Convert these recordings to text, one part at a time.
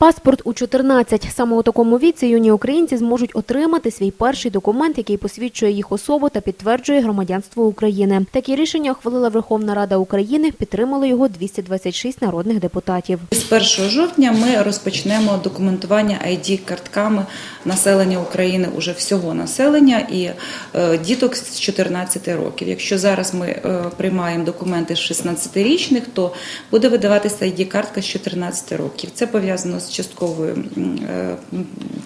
Паспорт у 14. Саме у такому віці юні українці зможуть отримати свій перший документ, який посвідчує їх особу та підтверджує громадянство України. Такі рішення ухвалила Верховна Рада України. Підтримали його 226 народних депутатів. З 1 жовтня ми розпочнемо документування ID картками населення України уже всього населення і е, діток з 14 років. Якщо зараз ми е, приймаємо документи з 16-річних, то буде видаватися ID картка з 14 років. Це пов'язано з частковою е,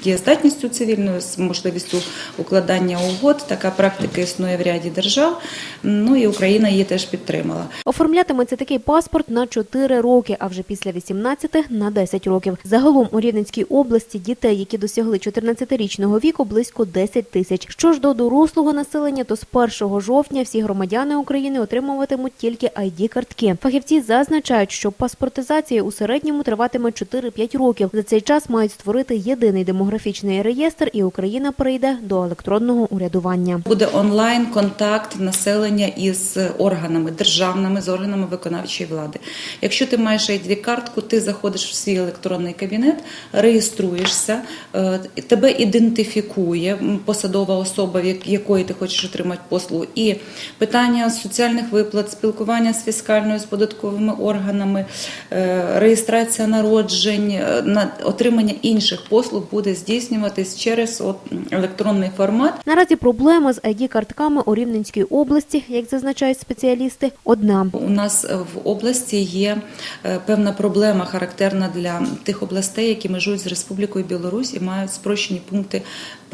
дієздатністю цивільною, з можливістю укладання угод. Така практика існує в ряді держав. Ну і Україна її теж підтримала. Оформлятиметься такий паспорт на 4 роки, а вже після 18 – на 10 років. Загалом у Рівненській області дітей, які досягли 14-річного віку, близько 10 тисяч. Що ж до дорослого населення, то з 1 жовтня всі громадяни України отримуватимуть тільки ID-картки. Фахівці зазначають, що паспортизація у середньому триватиме 4-5 років. За цей час мають створити єдиний демографічний реєстр, і Україна перейде до електронного урядування. Буде онлайн контакт населення із органами державними, з органами виконавчої влади. Якщо ти маєш id картку ти заходиш в свій електронний кабінет, реєструєшся, е, тебе ідентифікує посадова особа, якої ти хочеш отримати послугу. І питання соціальних виплат, спілкування з фіскальною, з податковими органами, е, реєстрація народжень, е, на отримання інших послуг буде здійснюватись через от, електронний формат. Наразі проблема з ID-картками у Рівненській області, як зазначають спеціалісти, одна. У нас е, в області є е, певна проблема, характерна для тих областей, які межують з Республікою Білорусь і мають спрощені пункти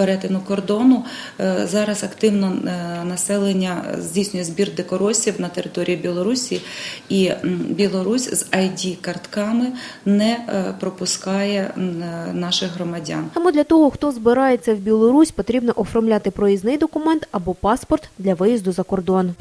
перетину кордону. Е, Зараз активно е, населення здійснює збір декоросів на території Білорусі, і Білорусь з ID-картками не е, пропускає наших громадян. Тому для того, хто збирається в Білорусь, потрібно оформляти проїзний документ або паспорт для виїзду за кордон.